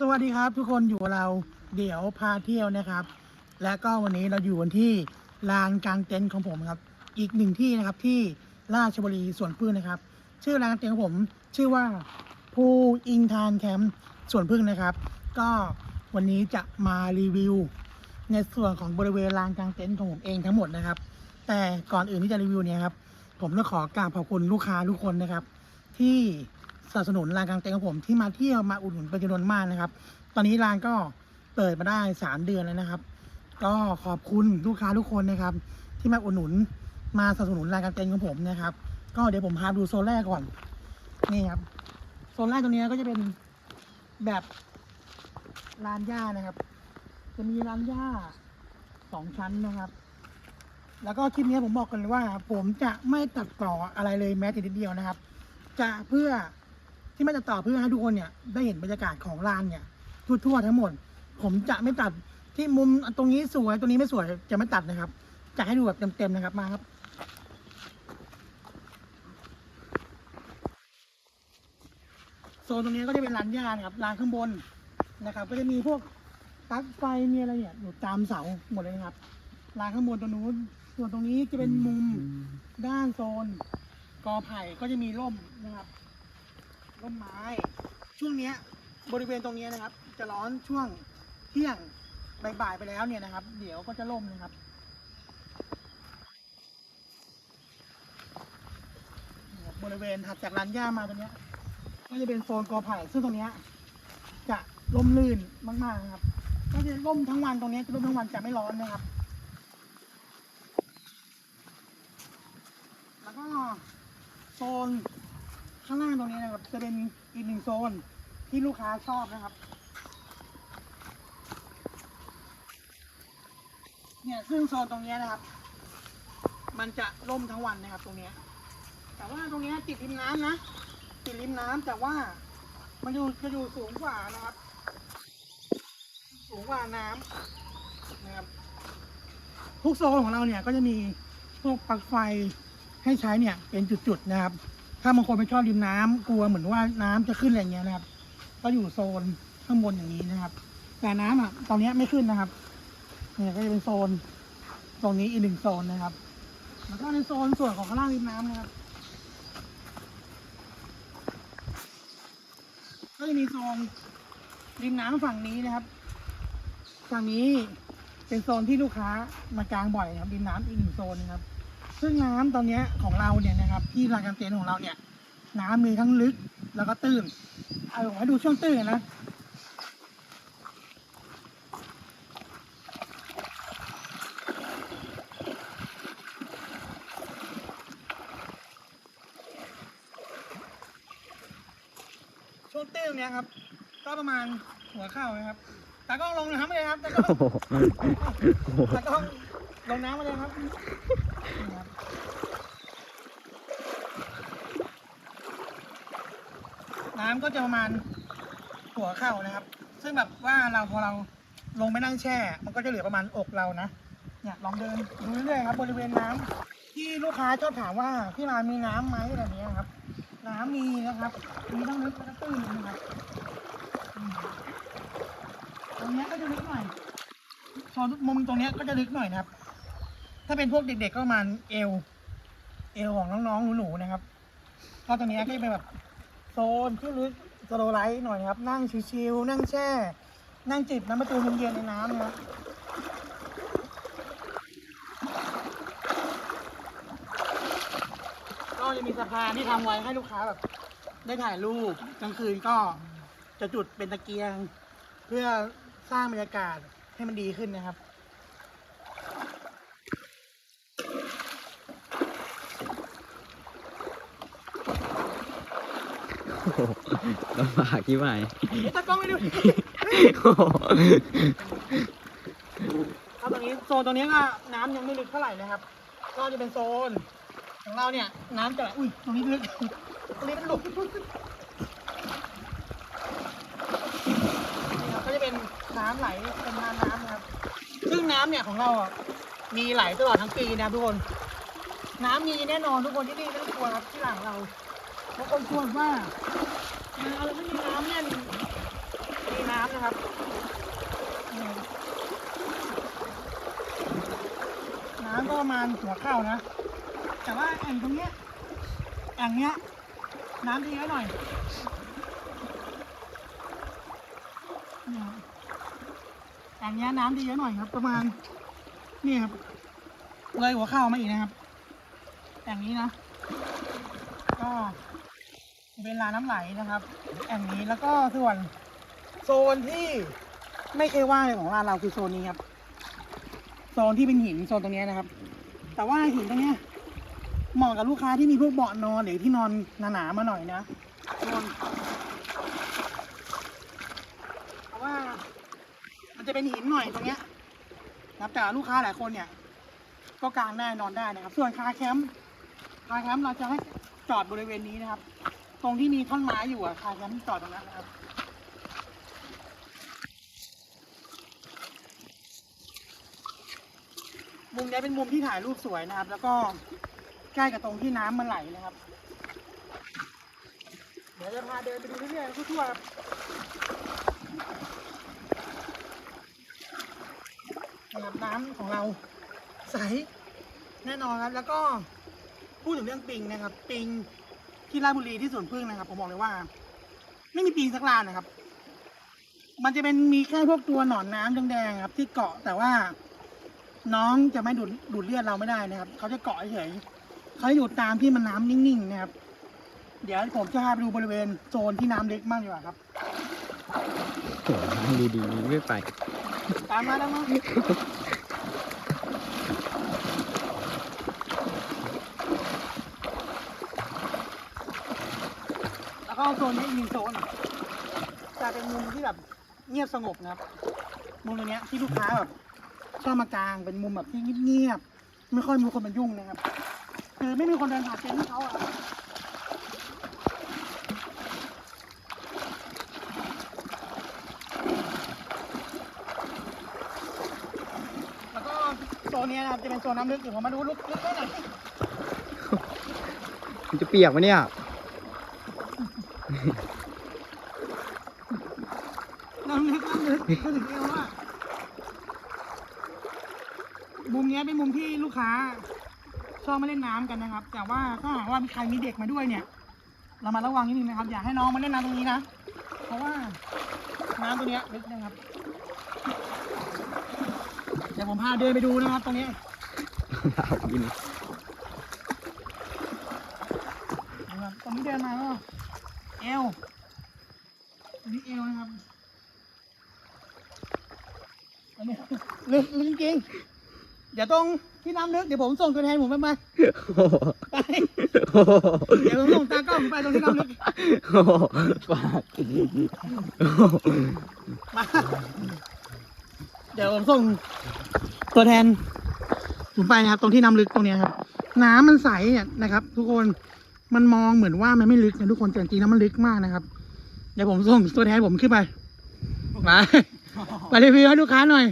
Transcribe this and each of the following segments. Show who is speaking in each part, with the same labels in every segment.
Speaker 1: สวัสดีครับทุกคนอยู่กับเราเดี๋ยวพาเที่ยวนะครับ และก็วันนี้เราอยู่กันที่ลานกลางเต็นท์ของผมครับ อีกหนึ่งที่นะครับที่ราชบุรีสวนพึ่งนะครับ ชื่อลานเต็นท์ของผมชื่อว่าภูอิงทานแคมป์สวนพึ่งนะครับ ก็วันนี้จะมารีวิว ในส่วนของบริเวณลานกลางเต็นท์ของผมเองทั้งหมดนะครับ แต่ก่อนอื่นที่จะรีวิวเนี่ยครับ ผมต้องขอกราบขอบคุณลูกค้าทุกคนนะครับ ที่ สนับสนุนร้านกลางเต็นท์ของผมที่มาเที่ยวมาอุดหนุนเป็นจำนวนมากนะครับ ตอนนี้ร้านก็เปิดมาได้สามเดือนแล้วนะครับ ก็ขอบคุณลูกค้าทุกคนนะครับ ที่มาอุดหนุนมาสนับสนุนร้านกลางเต็นท์ของผมนะครับ ก็เดี๋ยวผมพาดูโซนแรกก่อนนี่ครับโซนแรกตรงนี้ก็จะเป็นแบบลานหญ้านะครับ จะมีลานหญ้าสองชั้นนะครับ แล้วก็คลิปนี้ผมบอกกันเลยว่า ผมจะไม่ตัดต่ออะไรเลยแม้แต่นิดเดียวนะครับ จะเพื่อ ที่ไม่ตัดต่อเพื่อให้ทุกคนเนี่ยได้เห็นบรรยากาศของลานเนี่ยทั่วๆทั้งหมด ผมจะไม่ตัดที่มุมตรงนี้สวยตรงนี้ไม่สวยจะไม่ตัดนะครับ จะให้ดูแบบเต็มๆนะครับมาครับโซนตรงนี้ก็จะเป็นลานหญ้านะครับลานข้างบนนะครับ ก็จะมีพวกปลั๊กไฟมีอะไรเนี่ยอยู่ตามเสาหมดเลยนะครับลานข้างบนตรงนู้นส่วนตรงนี้จะเป็นมุมด้านโซนกอไผ่ก็จะมีร่มนะครับ ร่มไม้ ช่วงเนี้ยบริเวณตรงเนี้ยนะครับ จะร้อนช่วงเที่ยงบ่ายๆไปแล้วเนี่ยนะครับ เดี๋ยวก็จะร่มนะครับ บริเวณถัดจากลานหญ้ามาตรงเนี้ยก็จะเป็นโซนกอไผ่ซึ่งตรงเนี้ยจะร่มรื่นมากๆนะครับ ก็จะร่มทั้งวันตรงเนี้ยจะร่มทั้งวันจะไม่ร้อนนะครับ แล้วก็โซน ข้างล่างตรงนี้นะครับ จะเป็นอีกหนึ่งโซนที่ลูกค้าชอบนะครับ เนี่ยซึ่งโซนตรงนี้นะครับ มันจะร่มทั้งวันนะครับ ตรงนี้ แต่ว่าตรงนี้ติดริมน้ำนะติดริมน้ำแต่ว่ามันอยู่จะอยู่สูงกว่านะครับ สูงกว่าน้ำนะครับทุกโซนของเราเนี่ยก็จะมีพวกปลั๊กไฟให้ใช้เนี่ยเป็นจุดๆนะครับ ถ้าบางคนไม่ชอบริมน้ำกลัวเหมือนว่าน้ำจะขึ้นอะไรเงี้ยนะครับ ก็อยู่โซนข้างบนอย่างนี้นะครับ แต่น้ำอะ ตอนนี้ไม่ขึ้นนะครับ เนี่ยก็จะเป็นโซน ตรงนี้อีกหนึ่งโซนนะครับ แล้วก็ในโซนส่วนของข้างล่างริมน้ำนะครับ ก็จะมีโซนริมน้ำฝั่งนี้นะครับ ฝั่งนี้เป็นโซนที่ลูกค้ามากางบ่อยครับริมน้ำอีกหนึ่งโซนนะครับ ซึ่งน้ำตอนเนี้ยของเราเนี่ยนะครับที่ลานกางเต็นท์ของเราเนี่ย น้ำมีทั้งลึกแล้วก็ตื้นเอาผมให้ดูช่วงตื้นนะช่วงตื้นตรงเนี้ยครับ ก็ประมาณหัวเข่านะครับตากล้องลงน้ำไปเลยครับตากล้องตากล้องลงน้ำมาเลยครับนี่ครับ น้ำก็จะประมาณหัวเข่านะครับ ซึ่งแบบว่าเราพอเราลงไปนั่งแช่ มันก็จะเหลือประมาณอกเรานะ เนี่ยลองเดินดูเรื่อยๆครับบริเวณน้ำที่ลูกค้าชอบถามว่าที่รามีน้ำไหมอะไรเนี้ยครับ น้ำมีนะครับ มีทั้งลึกและตื้นนะครับตรงนี้ก็จะลึกหน่อยโซนมุมตรงนี้ก็จะลึกหน่อยนะครับ ถ้าเป็นพวกเด็กๆก็ประมาณเอว เอวของน้องๆหนูๆนะครับก็ตรงนี้ก็จะเป็นแบบโซนที่ลึกสโลไลท์หน่อยนะครับ นั่งชิวๆนั่งแช่ นั่งจิบน้ำประตูเย็นๆในน้ำนะครับก็จะมีสะพานที่ทำไว้ให้ลูกค้าแบบ ได้ถ่ายรูปกลางคืนก็จะจุดเป็นตะเกียง เพื่อสร้างบรรยากาศให้มันดีขึ้นนะครับ
Speaker 2: โอ้โห ลำบากที่ไหน
Speaker 1: ตากล้องไม่ดู
Speaker 2: โอ้โห
Speaker 1: ครับตรงนี้โซนตรงนี้ก็น้ำยังไม่ลึกเท่าไหร่นะครับ ก็จะเป็นโซนของเราเนี่ย น้ำจะอุ้ยตรงนี้ลึกตรงนี้เป็นหลุมนี่ครับก็จะเป็นน้ำไหลเป็นทานน้ำนะครับ ซึ่งน้ำเนี่ยของเราอะมีไหลตลอดทั้งปีนะครับทุกคน น้ำมีแน่นอนทุกคนที่นี่ไม่ต้องกลัวครับที่หลังเรา บางคนกลัวว่าเออเราไม่มีน้ำเนี่ยมีน้ำนะครับน้ำก็ประมาณหัวเข่านะ แต่ว่าแอ่งตรงเนี้ยแอ่งเนี้ย น้ำจะเยอะหน่อยแอ่งเนี้ยน้ำจะเยอะหน่อยครับ ประมาณนี่ครับเลยหัวเข่ามาอีกนะครับแอ่งนี้นะ ก็ เป็นลาน้ำไหลนะครับ แอ่งนี้แล้วก็ส่วนโซนที่ไม่เคยว่างเลยของร้านเราคือโซนนี้ครับ โซนที่เป็นหินโซนตรงเนี้ยนะครับ แต่ว่าหินตรงเนี้ยเหมาะกับลูกค้าที่มีพวกเบาะนอนหรือที่นอนหนาๆมาหน่อยนะโซนเพราะว่า มันจะเป็นหินหน่อยตรงเนี้ยนะครับแต่ลูกค้าหลายคนเนี่ย ก็กางได้นอนได้นะครับ ส่วนคาแคมป์คาแคมป์เราจะให้จอดบริเวณนี้นะครับ รงที่มีท่อนไม้อยู่อะคาแคมป์จอดตรงนั้นนะครับ มุมนี้เป็นมุมที่ถ่ายรูปสวยนะครับ แล้วก็ใกล้กับตรงที่น้ำมันไหลนะครับ เดี๋ยวจะพาเดินไปดูเรื่อยๆทั่วๆครับนะครับน้ำของเราใสแน่นอนครับ แล้วก็พูดถึงเรื่องปิงนะครับ ปิง ที่ราชบุรีที่สวนพึ่งนะครับ ผมบอกเลยว่า ไม่มีปิงสักลานนะครับ มันจะเป็นมีแค่พวกตัวหนอนน้ำแดงๆครับ ที่เกาะแต่ว่า น้องจะไม่ดูดดูดเลือดเราไม่ได้นะครับเขาจะเกาะเฉยๆเขาจะอยู่ตามที่มันน้ำนิ่งๆนะครับ เดี๋ยวผมจะพาไปดูบริเวณโซนที่น้ำเล็กมากดีกว่าครับ
Speaker 2: โอ้โหนั่งดีๆไม่ไป
Speaker 1: ตามมาแล้วมั้ง แล้วก็โซนนี้อีกหนึ่งโซนจะเป็นมุมที่แบบเงียบสงบนะครับ มุมตรงเนี้ยที่ลูกค้าแบบชอบมากางเป็นมุมแบบที่เงียบๆไม่ค่อยมีคนมายุ่งนะครับ คือไม่มีคนเดินผ่านเต็นท์ให้เขาอะแล้วก็โซนนี้นะครับจะเป็นโซนน้ำลึกเดี๋ยวผมมาดูลึกลึกแค่ไหน
Speaker 2: มันจะเปียกไหมเนี่ย
Speaker 1: น้ำลึกน้ำลึกก็ถึงเอวว่ามุมเนี้ยเป็นมุมที่ ลูกค้า ชอบมาเล่นน้ำกันนะครับ แต่ว่าถ้าหากว่ามีใครมีเด็กมาด้วยเนี่ย เรามาระวังนิดนึงนะครับ อย่าให้น้องมาเล่นน้ำตรงนี้นะ เพราะว่าน้ำตรงเนี้ยลึกนะครับ เดี๋ยวผมพาเดินไปดูนะครับ ตรงเนี้ย
Speaker 2: เอากิน
Speaker 1: นะครับตรงนี้เดินมาก็เอวตรงนี้เอวนะครับอันนี้ลึกลึกจริงๆ เดี๋ยวตรงที่น้ำลึกเดี๋ยวผมส่งตัวแทนผมไปมา
Speaker 2: โอ้โห
Speaker 1: ไป
Speaker 2: โอ้โห
Speaker 1: เดี๋ยวผมส่งตากล้องผมไปตรงที่น้ำลึก
Speaker 2: โอ้โหฝากโอ้โห
Speaker 1: มาเดี๋ยวผมส่งตัวแทนผมไปนะครับ ตรงที่น้ำลึกตรงเนี้ยครับ น้ำมันใสเนี่ยนะครับ ทุกคนมันมองเหมือนว่ามันไม่ลึกนะทุกคนแต่จริงๆแล้วมันลึกมากนะครับ เดี๋ยวผมส่งตัวแทนผมขึ้นไปมาไปรีวิวให้ลูกค้าหน่อย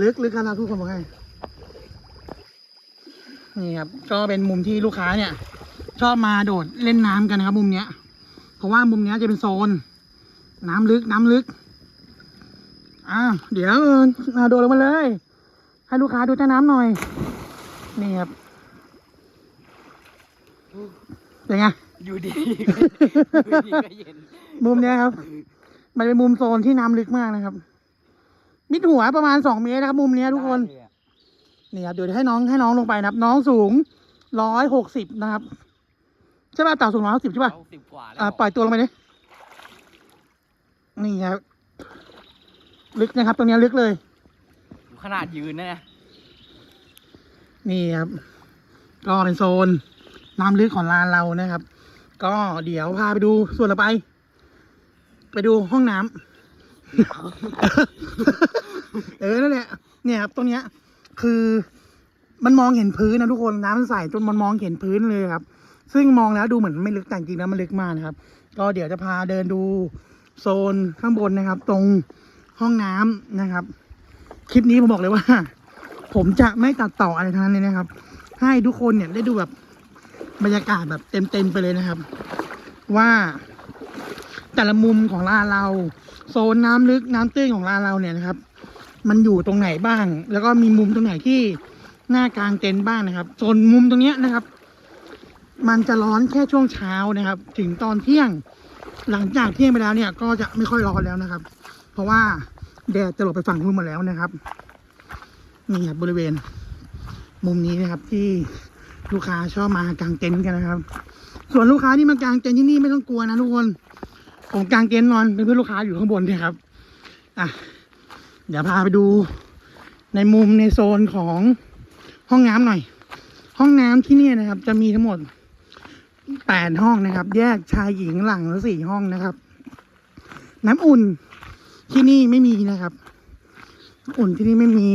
Speaker 1: ลึกลึกขนาดทุกคนบอกให้นี่ครับ ก็เป็นมุมที่ลูกค้าเนี่ย ชอบมาโดดเล่นน้ำกันนะครับ มุมเนี้ย เพราะว่ามุมเนี้ยจะเป็นโซน น้ำลึกน้ำลึกอ่าเดี๋ยวเอาโดดลงมาเลย ให้ลูกค้าดูใต้น้ำหน่อย นี่ครับเป็นไง
Speaker 2: อยู่ดีอยู่ดีก็เย็น
Speaker 1: มุมเนี้ยครับ มันเป็นมุมโซนที่น้ำลึกมากนะครับ มิดหัวประมาณสองเมตรนะครับ มุมเนี้ยทุกคนนี่ครับเดี๋ยวให้น้องให้น้องลงไปนะครับ น้องสูงร้อยหกสิบนะครับใช่ป่ะเต่าสูงร้อยหกสิบใช่ป่ะ
Speaker 2: เอาสิบกว่าแล้ว
Speaker 1: อ่าปล่อยตัวลงไปดินี่ครับ ลึกนะครับ ตรงเนี้ยลึกเลย
Speaker 2: ขนาดยืนนะเนี่ย
Speaker 1: นี่ครับ ก็เป็นโซนน้ำลึกของลานเรานะครับ ก็เดี๋ยวพาไปดูส่วนต่อไป ไปดูห้องน้ำ เออนั่นแหละเนี่ยครับตรงเนี้ย คือมันมองเห็นพื้นนะทุกคนน้ำมันใสจนมันมองเห็นพื้นเลยครับ ซึ่งมองแล้วดูเหมือนไม่ลึกแต่จริงแล้วมันลึกมากนะครับ ก็เดี๋ยวจะพาเดินดูโซนข้างบนนะครับ ตรงห้องน้ำนะครับ คลิปนี้ผมบอกเลยว่า ผมจะไม่ตัดต่ออะไรทั้งนั้นเลยนะครับ ให้ทุกคนเนี่ยได้ดูแบบบรรยากาศแบบเต็มๆไปเลยนะครับ ว่า แต่ละมุมของลานเรา โซนน้ำลึกน้ำตื้นของลานเราเนี่ยนะครับ มันอยู่ตรงไหนบ้าง แล้วก็มีมุมตรงไหนที่หน้ากลางเต็นท์บ้างนะครับ โซนมุมตรงเนี้ยนะครับ มันจะร้อนแค่ช่วงเช้านะครับ ถึงตอนเที่ยง หลังจากเที่ยงไปแล้วเนี่ย ก็จะไม่ค่อยร้อนแล้วนะครับ เพราะว่าแดดจะหลบไปฝั่งนู้นหมาแล้วนะครับนี่ครับบริเวณ มุมนี้นะครับที่ลูกค้าชอบมากางเต็นท์กันนะครับ ส่วนลูกค้าที่มากางเต็นท์ที่นี่ไม่ต้องกลัวนะทุกคน ผมกางเต็นท์นอนเป็นเพื่อนลูกค้าอยู่ข้างบนเนี่ยครับ อะ เดี๋ยวพาไปดูในมุมในโซนของห้องน้ำหน่อย ห้องน้ำที่นี่นะครับ จะมีทั้งหมดแปดห้องนะครับ แยกชายหญิงหลังละสี่ห้องนะครับ น้ำอุ่นที่นี่ไม่มีนะครับอุ่นที่นี่ไม่มี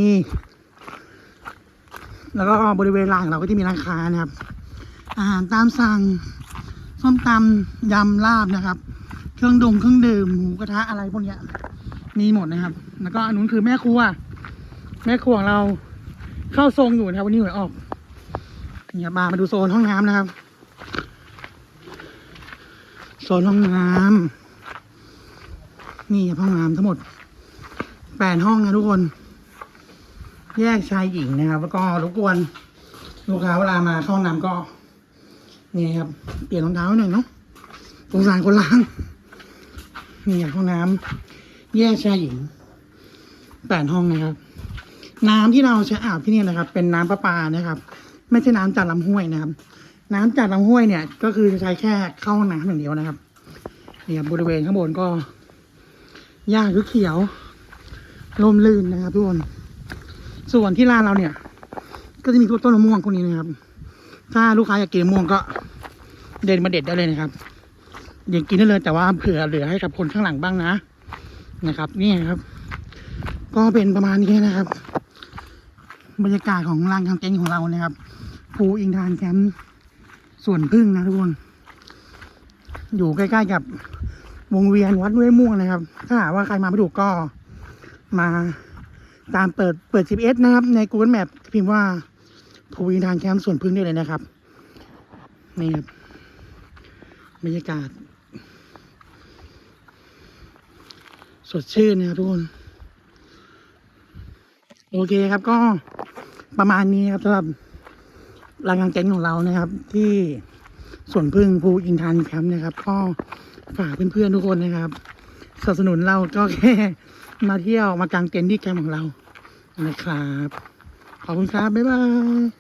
Speaker 1: แล้วก็บริเวณหลังเราก็จะมีร้านค้านะครับ อาหารตามสั่งส้มตำยำลาบนะครับ เครื่องดงเครื่องดื่มหมูกระทะอะไรพวกเนี้ย มีหมดนะครับ แล้วก็อันนู้นคือแม่ครัว แม่ครัวของเราเข้าทรงอยู่นะครับ วันนี้หวยออกเนี่ยมามาดูโซนห้องน้ำนะครับ โซนห้องน้ำนี่ห้องน้ำทั้งหมดแปดห้องนะทุกคน แยกชายหญิงนะครับ แล้วก็รบกวนลูกค้าเวลามาเข้าห้องน้ำก็นี่ครับ เปลี่ยนรองเท้าหน่อยเนาะสงสารคนล้าง นี่ครับห้องน้ำแยกชายหญิงแปดห้องนะครับ น้ำที่เราใช้อาบที่นี่นะครับ เป็นน้ำประปานะครับ ไม่ใช่น้ำจากลำห้วยนะครับ น้ำจากลำห้วยเนี่ย ก็คือจะใช้แค่เข้าห้องน้ำอย่างเดียวนะครับ เนี่ยบริเวณข้างบนก็หญ้าเขียวลมลื่นนะครับทุกคนส่วนที่ร้านเราเนี่ย ก็จะมีพวกต้นมะม่วงพวกนี้นะครับ ถ้าลูกค้าอยากกินมะม่วงก็เดินมาเด็ดได้เลยนะครับ ยวกินได้เลยแต่ว่าเผื่อเหลือให้กับคนข้างหลังบ้างนะนะครับ นี่ครับ ก็เป็นประมาณนี้นะครับ บรรยากาศของลานกางเต็นท์ของเรานะครับภูอิงทานแคมป์ส่วนพึ่งนะทุกคนอยู่ใกล้ๆกับวงเวียนวัดห้ยม่วงนะครับ ถ้าหากว่าใครมาไม่ถูกก็มาตามเปิดเปิด GPS นะครับ ใน Google Map พิมพ์ว่าภูวินทานแคมป์สวนพึ่งได้เลยนะครับ นี่ครับบรรยากาศ สดชื่นนะครับทุกคน โอเคครับก็ประมาณนี้ครับสำหรับรายงานเต็นท์ของเรานะครับ ที่สวนพึ่งภูอินทานแคมป์นะครับ ก็ฝากเพื่อนๆทุกคนนะครับสนับสนุนเราก็แค่มาเที่ยวมากางเต็นท์ที่แคมป์ของเรานะครับ ขอบคุณครับ บ๊ายบาย